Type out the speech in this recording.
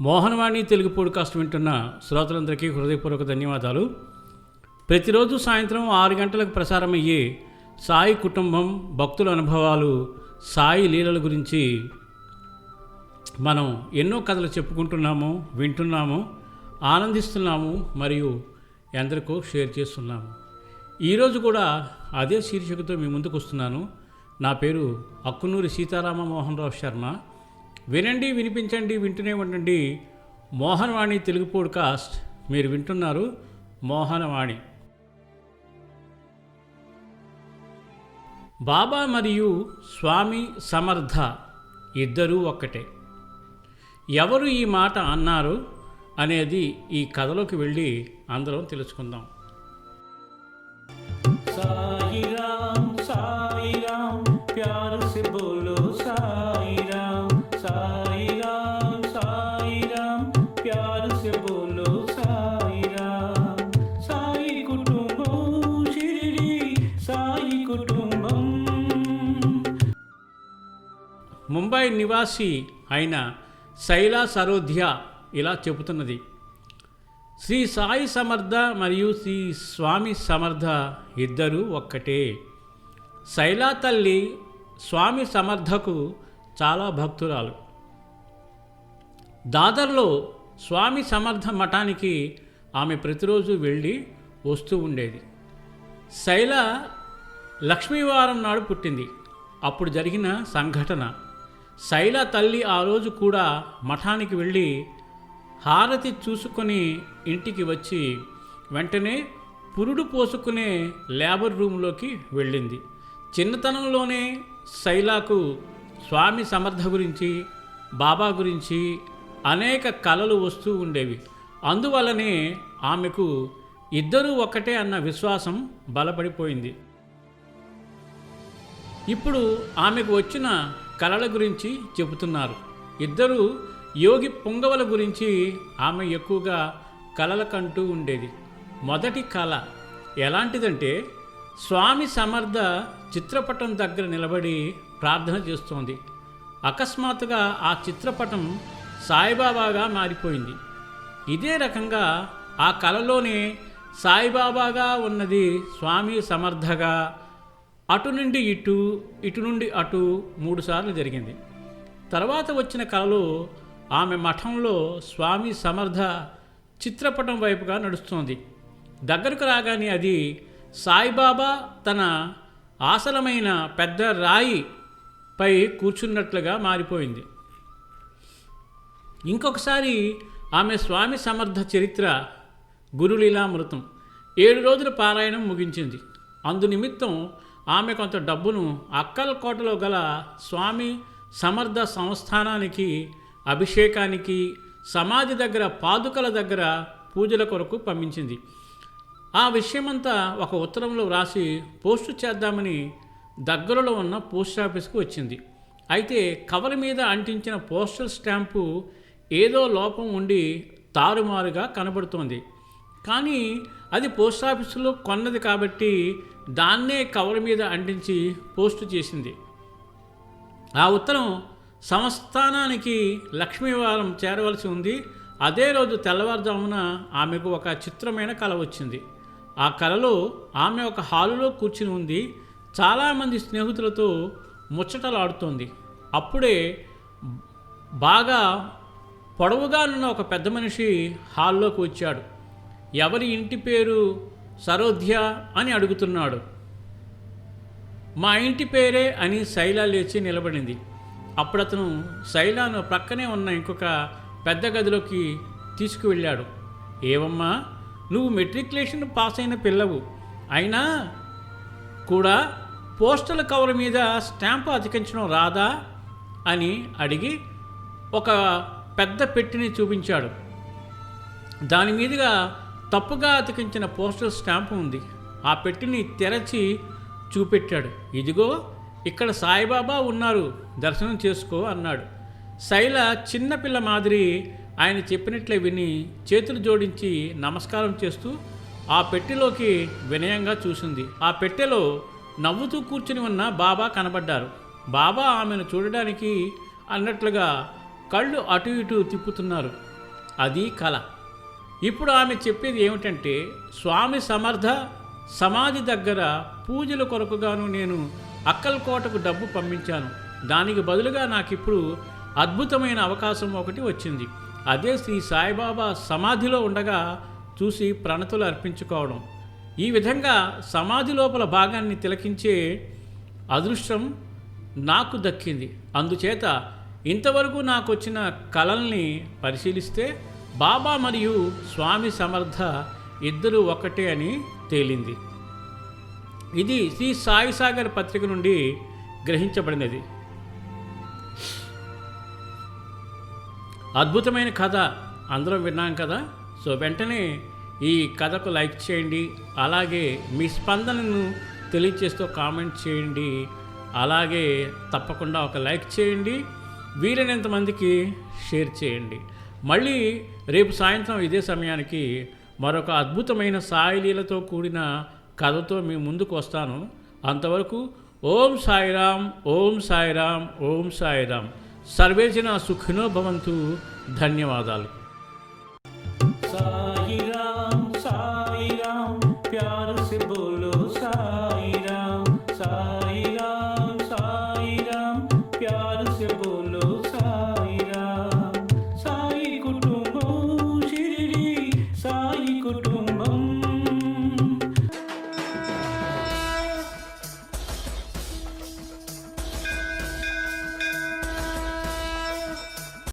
Mohan Vani Telugu podcast వింటున్న శ్రోతలందరికీ హృదయపూర్వక ధన్యవాదాలు. ప్రతిరోజు సాయంత్రం ఆరు గంటలకు ప్రసారమయ్యే సాయి కుటుంబం భక్తుల అనుభవాలు సాయి లీలల గురించి మనం ఎన్నో కథలు చెప్పుకుంటున్నాము వింటున్నాము ఆనందిస్తున్నాము మరియు ఎందరికో షేర్ చేస్తున్నాము. ఈరోజు కూడా అదే శీర్షికతో మీ ముందుకు వస్తున్నాను. నా పేరు అక్కునూరి సీతారామ మోహన్ రావు శర్మ. వినండి వినిపించండి వింటూనే ఉండండి. మోహనవాణి తెలుగు పోడ్కాస్ట్. మీరు వింటున్నారు మోహనవాణి. బాబా మరియు స్వామి సమర్థ ఇద్దరూ ఒక్కటే. ఎవరు ఈ మాట అన్నారు అనేది ఈ కథలోకి వెళ్ళి అందరం తెలుసుకుందాం. సాయిరామ్ సాయిరామ్ ప్యారు సి బోలో సా ముంబై నివాసి అయిన శైలా సరోధ్య ఇలా చెబుతున్నది. శ్రీ సాయి సమర్థ మరియు శ్రీ స్వామి సమర్థ ఇద్దరూ ఒక్కటే. శైలా తల్లి స్వామి సమర్థకు చాలా భక్తురాలు. దాదర్లో స్వామి సమర్థ మఠానికి ఆమె ప్రతిరోజు వెళ్ళి వస్తూ ఉండేది. శైల లక్ష్మీవారం నాడు పుట్టింది. అప్పుడు జరిగిన సంఘటన. శైల తల్లి ఆ రోజు కూడా మఠానికి వెళ్ళి హారతి చూసుకొని ఇంటికి వచ్చి వెంటనే పురుడు పోసుకునే లేబర్ రూమ్లోకి వెళ్ళింది. చిన్నతనంలోనే శైలాకు స్వామి సమర్థ గురించి బాబా గురించి అనేక కళలు వస్తూ ఉండేవి. అందువల్లనే ఆమెకు ఇద్దరూ ఒకటే అన్న విశ్వాసం బలపడిపోయింది. ఇప్పుడు ఆమెకు వచ్చిన కళల గురించి చెబుతున్నారు. ఇద్దరు యోగి పొంగవల గురించి ఆమె ఎక్కువగా కలల కంటూ ఉండేది. మొదటి కళ ఎలాంటిదంటే స్వామి సమర్థ చిత్రపటం దగ్గర నిలబడి ప్రార్థన చేస్తోంది. అకస్మాత్తుగా ఆ చిత్రపటం సాయిబాబాగా మారిపోయింది. ఇదే రకంగా ఆ కళలోనే సాయిబాబాగా ఉన్నది స్వామి సమర్థగా అటు నుండి ఇటు ఇటు నుండి అటు మూడుసార్లు జరిగింది. తర్వాత వచ్చిన కళలో ఆమె మఠంలో స్వామి సమర్థ చిత్రపటం వైపుగా నడుస్తోంది. దగ్గరకు రాగానే అది సాయిబాబా తన ఆసలమైన పెద్ద రాయి పై కూర్చున్నట్లుగా మారిపోయింది. ఇంకొకసారి ఆమె స్వామి సమర్థ చరిత్ర గురులీలామృతం. ఏడు రోజుల పారాయణం ముగించింది. అందు నిమిత్తం ఆమె కొంత డబ్బును అక్కలకోటలో గల స్వామి సమర్థ సంస్థానానికి అభిషేకానికి సమాధి దగ్గర పాదుకల దగ్గర పూజల కొరకు పంపించింది. ఆ విషయమంతా ఒక ఉత్తరంలో వ్రాసి పోస్టు చేద్దామని దగ్గరలో ఉన్న పోస్ట్ ఆఫీస్కి వచ్చింది. అయితే కవర్ మీద అంటించిన పోస్టల్ స్టాంపు ఏదో లోపం ఉండి తారుమారుగా కనబడుతోంది. కానీ అది పోస్ట్ ఆఫీసులో కొన్నది కాబట్టి దాన్నే కవర్ మీద అంటించి పోస్టు చేసింది. ఆ ఉత్తరం సంస్థానానికి లక్ష్మీవారం చేరవలసి ఉంది. అదే రోజు తెల్లవారుజామున ఆమెకు ఒక చిత్రమైన కళ వచ్చింది. ఆ కళలో ఆమె ఒక హాలులో కూర్చుని ఉంది. చాలామంది స్నేహితులతో ముచ్చటలాడుతోంది. అప్పుడే బాగా పొడవుగానున్న ఒక పెద్ద మనిషి హాల్లోకి వచ్చాడు. ఎవరి ఇంటి పేరు సరోధ్య అని అడుగుతున్నాడు. మా ఇంటి పేరే అని శైల లేచి నిలబడింది. అప్పుడు అతను శైలాను ప్రక్కనే ఉన్న ఇంకొక పెద్ద గదిలోకి తీసుకువెళ్ళాడు. ఏవమ్మా నువ్వు మెట్రికులేషన్ పాస్ అయిన పిల్లవు. అయినా కూడా పోస్టల్ కవర్ మీద స్టాంపు అతికించడం రాదా? అని అడిగి ఒక పెద్ద పెట్టిని చూపించాడు. దాని మీదుగా తప్పుగా అతికించిన పోస్టల్ స్టాంపు ఉంది. ఆ పెట్టిని తెరచి చూపెట్టాడు. ఇదిగో ఇక్కడ సాయిబాబా ఉన్నారు. దర్శనం చేసుకో అన్నాడు. శైల చిన్నపిల్ల మాదిరి ఆయన చెప్పినట్లే విని చేతులు జోడించి నమస్కారం చేస్తూ ఆ పెట్టెలోకి వినయంగా చూసింది. ఆ పెట్టెలో నవ్వుతూ కూర్చుని ఉన్న బాబా కనబడ్డారు. బాబా ఆమెను చూడడానికి అన్నట్లుగా కళ్ళు అటు ఇటు తిప్పుతున్నారు. అది కళ ఇప్పుడు ఆమె చెప్పేది ఏమిటంటే స్వామి సమర్థ సమాధి దగ్గర పూజల కొరకుగాను నేను అక్కల్కోటకు డబ్బు పంపించాను. దానికి బదులుగా నాకు ఇప్పుడు అద్భుతమైన అవకాశం ఒకటి వచ్చింది. అదే శ్రీ సాయిబాబా సమాధిలో ఉండగా చూసి ప్రణతులు అర్పించుకోవడం. ఈ విధంగా సమాధి లోపల భాగాన్ని తిలకించే అదృష్టం నాకు దక్కింది. అందుచేత ఇంతవరకు నాకు వచ్చిన కళల్ని పరిశీలిస్తే బాబా మరియు స్వామి సమర్థ ఇద్దరు ఒకటే అని తేలింది. ఇది శ్రీ సాయి సాగర్ పత్రిక నుండి గ్రహించబడినది. అద్భుతమైన కథ అందరం విన్నాం కదా? సో వెంటనే ఈ కథకు లైక్ చేయండి అలాగే మీ స్పందనను తెలియచేస్తూ కామెంట్ చేయండి అలాగే తప్పకుండా ఒక లైక్ చేయండి వీలైనంత మందికి షేర్ చేయండి. మళ్ళీ రేపు సాయంత్రం ఇదే సమయానికి మరొక అద్భుతమైన సాయిలీలతో కూడిన కథతో మీ ముందుకు వస్తాను. అంతవరకు ఓం సాయిరామ్ ఓం సాయిరామ్ ఓం సాయిరామ్. సర్వేజన సుఖినో భవంతు. ధన్యవాదాలు.